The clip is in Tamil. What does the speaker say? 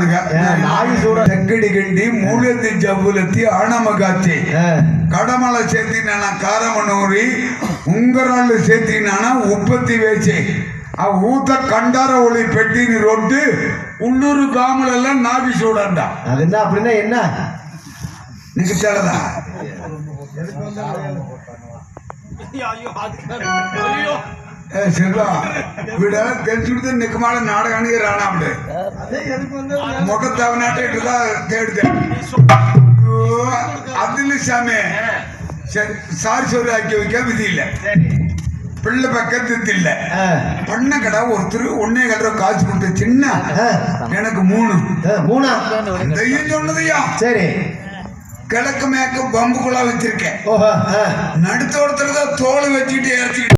சொல்றானுங்க நாய் சூட. செங்கடி கிண்டி மூலத்தி ஜவுலத்தி ஆணமகாச்சி கடமலை சேர்த்தினானா காரமனூரி உங்கரால் சேர்த்தினானா உப்பத்தி வேச்சி. ஊத்த கண்டார ஒளி பெட்டின்னு ரொட்டு உள்ளூர் காமல் எல்லாம் நாவி சூடண்டா. அது என்ன அப்படின்னா என்ன? நீங்க ஐயோ. செல்வம் விட தெரிஞ்சுட்டு நிக்கமான நாடகானிக்கு ராணாமடு முகத்தவனாட்டிட்டு தான் தேடுதேன் அதுல சாமி. சரி சாரி ஆக்கி வைக்க விதி இல்லை. பிள்ளை பக்கத்து இல்லை பண்ண கடை ஒருத்தர் ஒன்னே கடற காசு கொடுத்து சின்ன. எனக்கு மூணு. மூணா? தையம் சொன்னதையா? சரி. கிழக்கு மேற்கு பம்பு குழா வச்சிருக்கேன் நடுத்தோடத்துல தான் தோல் வச்சுக்கிட்டு இறச்சிக்கிட்டு